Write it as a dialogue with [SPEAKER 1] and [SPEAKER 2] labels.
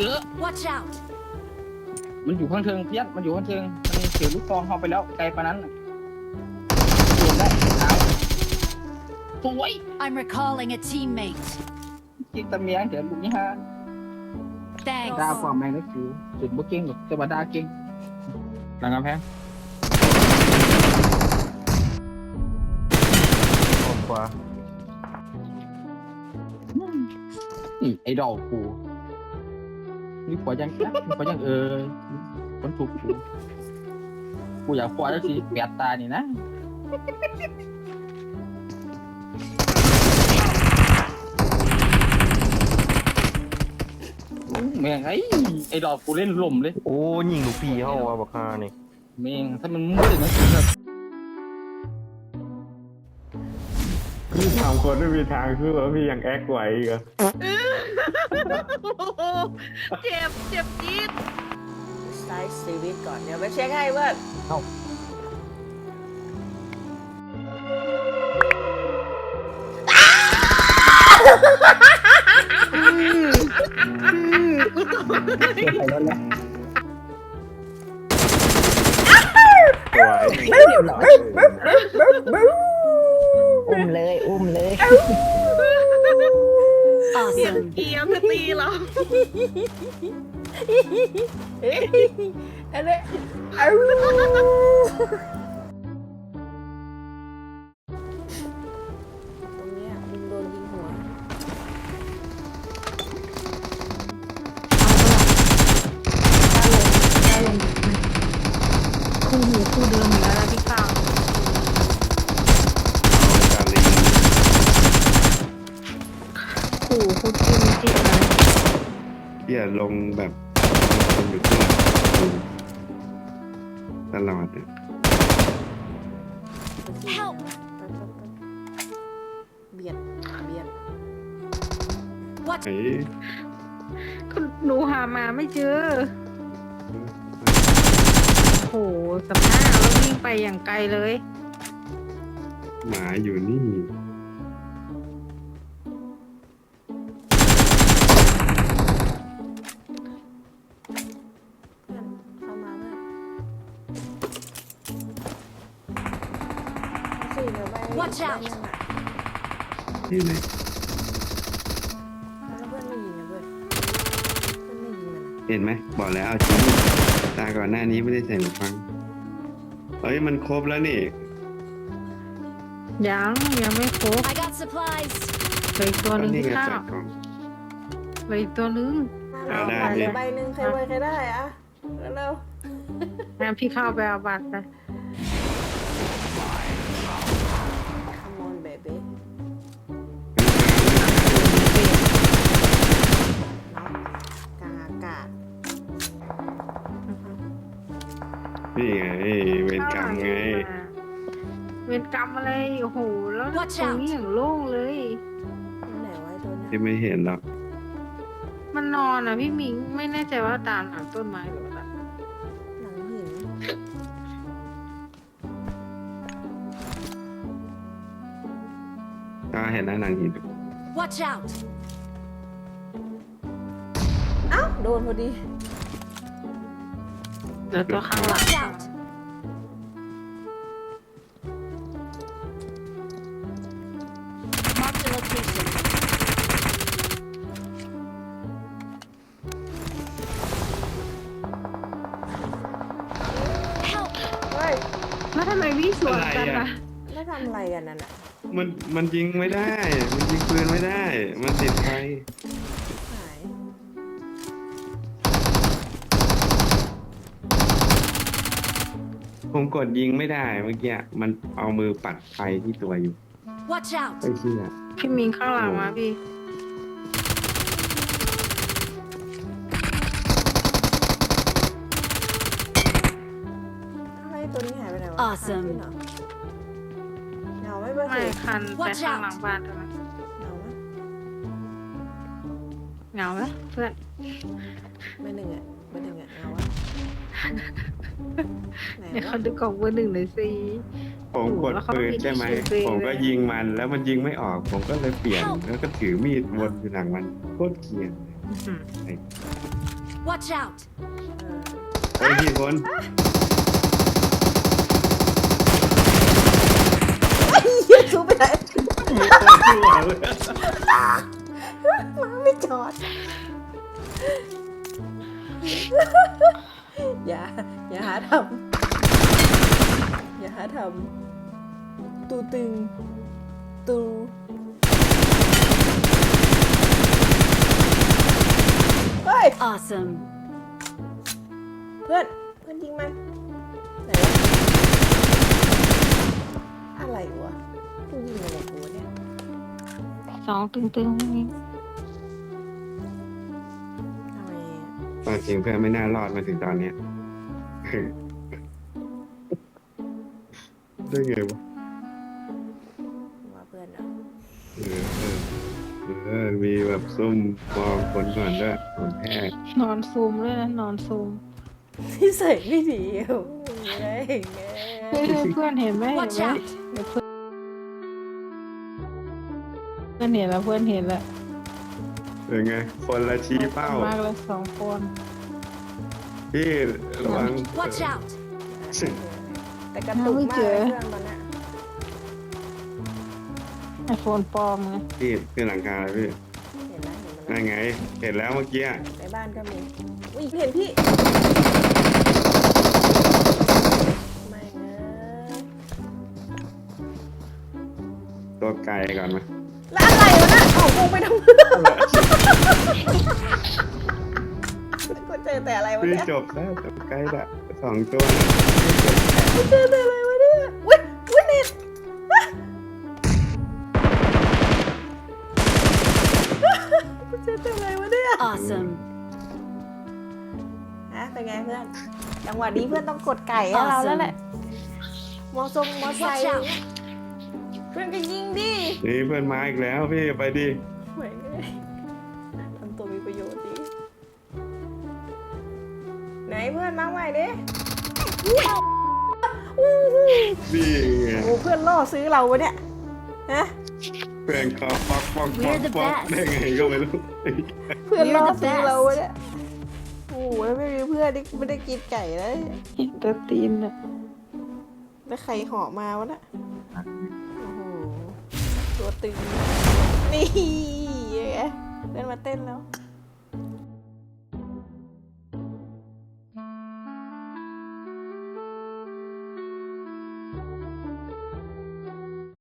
[SPEAKER 1] ออ
[SPEAKER 2] Watch out!
[SPEAKER 1] มันอยู่ข้างเทิงเพี้ยนมันอยู่ข้างเทิงมันถือลูกซองเข้าไปแล้วไกลปานนั้นน่ะโดนได้เท้าสวย
[SPEAKER 2] I'm recalling a teammate.
[SPEAKER 1] จิกตะเมียงเดี๋ยวลูกนี่ฮะ
[SPEAKER 2] Thanks.
[SPEAKER 1] ดาความแมงก็คือสุดบ่เก่งหรอกแต่ว่าดาเก่งหลังกำแพง
[SPEAKER 3] ออกขวา
[SPEAKER 1] นี่ไอ้ดอกกู นี่ปล่อยยังนะนี่ปล่อยยังเออคนถูกกูกูอยากปล่อยแล้วสิแปดตานี่นะแม่งไอ้ไอ้ดอกกูเล่นลมเลย
[SPEAKER 3] โอ้ยิงลูกพี่เข้าว่าบักฮานี่
[SPEAKER 1] แม่งถ้ามันมืดนะสิครับ
[SPEAKER 4] พี่สามคนไม่มีทางคือว่าพี่ยังแอคไหวอีกเหรอ
[SPEAKER 5] เจ็บเจ็บจี๊ด
[SPEAKER 6] ใช้ชีวิตก่อนเดี๋ยวไปเช็คให้เพื่อน
[SPEAKER 4] ไหว
[SPEAKER 7] อุ้มเลยอุ้ม เลย
[SPEAKER 5] เสียง
[SPEAKER 2] Awesome.
[SPEAKER 5] เกียวจะตีเรา
[SPEAKER 6] เอ้ เที่
[SPEAKER 4] ยลงแบบคนอยู่ข้างหลังตลอดเนี่ย
[SPEAKER 2] Help!
[SPEAKER 6] เบียดเบียด
[SPEAKER 2] Watch
[SPEAKER 4] ไอ้
[SPEAKER 5] ก็หนูหามาไม่เจอโอ้โหสภาพแล้ววิ่งไปอย่างไกลเลย
[SPEAKER 4] หมาอยู่นี่
[SPEAKER 6] เดี๋ยวไป
[SPEAKER 2] Watch out
[SPEAKER 6] ไปยังอะ
[SPEAKER 4] ที่ไหน
[SPEAKER 6] แล้วเพื่อนไม่ยิงนะเพื่อนเพื่อนไม่ยิงมันอะ
[SPEAKER 4] เห็นไหมบอกแล้วเอาจริงตาก่อนหน้านี้ไม่ได้ใส่หูฟังเฮ้ยมันครบแล้วนี่
[SPEAKER 5] ยังยังไม่ครบ
[SPEAKER 2] I got supplies.
[SPEAKER 5] เหลืออีกตัวหนึ่ง
[SPEAKER 4] นี่
[SPEAKER 5] พี่
[SPEAKER 4] ไง
[SPEAKER 5] ข้าว
[SPEAKER 4] ใส่กล่อง
[SPEAKER 5] เหลืออีกตัวหนึง
[SPEAKER 6] มา
[SPEAKER 4] อ่า
[SPEAKER 6] เรา
[SPEAKER 4] ได้
[SPEAKER 6] บัตรเหลือ
[SPEAKER 4] ดิ
[SPEAKER 6] ใบหนึ่งใครไวใครได้อะเร็ว
[SPEAKER 5] งั้นพี่ข้าวไปเอาบัตรไป
[SPEAKER 4] นี่ไงเวรกรรมไง
[SPEAKER 5] เวรกรรมอะไรโอ้โหแล้ว
[SPEAKER 2] Watch
[SPEAKER 5] ตรงนี้อย่างโล่งเลย
[SPEAKER 6] ที่ไหนไว้ตัวเนี้ย
[SPEAKER 4] ที่ไม่เห็นหรอก
[SPEAKER 5] มันนอนอะพี่มิงไม่แน่ใจว่าตามหลังต้นไม้หรือเปล่า
[SPEAKER 6] หนังหิน
[SPEAKER 4] ก็เห็นหน้าหนังหิน
[SPEAKER 2] Watch out!
[SPEAKER 6] เอ้าโดนพอดี
[SPEAKER 5] เดี๋ยวตัวข้างหลัง
[SPEAKER 2] Watch out! Mark the location. Help!
[SPEAKER 6] เฮ้ย
[SPEAKER 5] แล้วทำไมวิ่งสวนกัน
[SPEAKER 4] อะไร
[SPEAKER 5] ล่ะ
[SPEAKER 4] อะ
[SPEAKER 6] แล้วทำอะไรกันนั่นอะ
[SPEAKER 4] มันมันยิงไม่ได้ มันยิงปืนไม่ได้ มันติดไฟ ผมกดยิงไม่ได้เมื่อกี้มันเอามือปัดไฟที่ตัวอยู่
[SPEAKER 2] Watch out!
[SPEAKER 4] ไอ้เชี่ย
[SPEAKER 5] พี่มิงข้างหลังมาพี่
[SPEAKER 6] อะไรตัวนี้หายไปไหนวะ
[SPEAKER 2] Awesome
[SPEAKER 6] หายไปเหรอเหงาไหมเบอร์
[SPEAKER 5] ไม่
[SPEAKER 6] สี่
[SPEAKER 5] คันแต่
[SPEAKER 2] Watch
[SPEAKER 5] ข้าง
[SPEAKER 2] out
[SPEAKER 5] หลังบ้านเท่านั้น
[SPEAKER 6] เหงาไหม
[SPEAKER 5] เหงาไหมเพื่อน
[SPEAKER 6] เบอร์หนึ่งอะ เบอร์หนึ่งอะเหงาวะไหน
[SPEAKER 5] เดี๋ยว
[SPEAKER 6] วะ
[SPEAKER 5] เขาดูกล่องเบอร์หนึ่งหน่อยสิ
[SPEAKER 4] ผมกดปืนใช่ไหม ผมก็ยิงมันแล้วมันยิงไม่ออก ผมก็เลยเปลี่ยนแล้วก็ถือมีดวนอยู่หลังมันโคตรเกลียด
[SPEAKER 5] อื้อหือ
[SPEAKER 2] Watch out!
[SPEAKER 4] เฮ้ยพี่คน
[SPEAKER 6] เหี้ยซูไปไหน
[SPEAKER 4] ไม่คนที่หวังเลย
[SPEAKER 6] มาไม่จอด อย่า อย่าหาทำอย่าหาทำตูตึง ตูเฮ้ย
[SPEAKER 2] Awesome.
[SPEAKER 6] เพื่อน เพื่อนยิงมันไหนวะอะไรวะกูยิงอะไรกูวะเนี่ย
[SPEAKER 5] สองตึงตึงๆ
[SPEAKER 4] นี่ จริงเพื่อนไม่น่ารอดมาถึงตอนเนี้ย ได้ไงวะ
[SPEAKER 6] ว่าเพื่อนเนาะ
[SPEAKER 4] เออเออเออมีแบบซุ่มมองคนก่อนด้วยคนแพ้
[SPEAKER 5] นอนซูมเลยนะนอนซูม
[SPEAKER 6] ที่ใส่ไม่ดีอะไม่ได้ไง
[SPEAKER 5] เฮ้ยเพื่อนเห็นไหมเห็น
[SPEAKER 2] Watch
[SPEAKER 5] ไหม
[SPEAKER 2] out!
[SPEAKER 5] เดี๋ยวเพื่อนเพื่อนเห็นแล้วเพื่อนเห็นแล้ว
[SPEAKER 4] เป็นไง คนละชี้เป้า มา
[SPEAKER 5] กเลยสองคน
[SPEAKER 4] พี่ระวัง
[SPEAKER 2] Watch out!
[SPEAKER 6] แต่กระตุกมากเลยเครื่องมันอะ
[SPEAKER 5] ไอโฟนปลอมไง
[SPEAKER 4] พี่ขึ้นหลังคาเลยพี่
[SPEAKER 6] เห็นแล้วเห็นมัน
[SPEAKER 4] นั่นไง เห็นแล้วเมื่อกี้อะ
[SPEAKER 6] ในบ้านก็มี อุ้ยเห็นพี่ไม่เนอะ
[SPEAKER 4] ตัวไกลก่อนมา
[SPEAKER 6] แล้วอะไรวะน่ะออกวงไปทำเพื่อกูเจอแต่อะไรวะ
[SPEAKER 4] พี่
[SPEAKER 6] เนี่ย
[SPEAKER 4] จบแล้วตัวไกลละสองตัวนะ
[SPEAKER 6] กูเจอแต่อะไรวะเนี่ยอุ้ยอุ้ยเน็ตกูเจอแต่อะไรวะเนี่ย
[SPEAKER 2] Awesome.
[SPEAKER 6] ฮะเป็นไงเพื่อน จังหวะนี้เพื่อนต้องกดไก่ให้เราแล้วแหละ มอทรงมอไซ
[SPEAKER 2] Watch
[SPEAKER 6] ค์
[SPEAKER 2] out!
[SPEAKER 6] เพื่อนก็ยิงดิ
[SPEAKER 4] นี่เพื่อนมาอีกแล้วพี่ไปดิ
[SPEAKER 6] เหมือนกันทำตัวมีประโยชน์ดีไหนเพื่อนมาใหม่ดิอู้หู
[SPEAKER 4] นี่ไง
[SPEAKER 6] โอ้เพื่อนล่อซื้อเราวะเนี่ยฮะ
[SPEAKER 4] เพื่อนเขาป๊อกป๊อกป๊อก
[SPEAKER 2] We're the
[SPEAKER 4] ป๊อก
[SPEAKER 2] best
[SPEAKER 4] ได้ไงก็ไม่รู้
[SPEAKER 6] เพื่อนล่อ
[SPEAKER 2] You're the
[SPEAKER 6] ซื้อ
[SPEAKER 2] best
[SPEAKER 6] เราวะเนี่ยโอ้โหแล้วไม่มีเพื่อนนี่ไม่ได้กินไก่แล้ว
[SPEAKER 5] เห็นแตัวตีนอะ
[SPEAKER 6] แล้วใครเหาะมาวะน่ะโอ้โห ตัวตึง นี่ไงเพื่อนมาเต้นแล้ว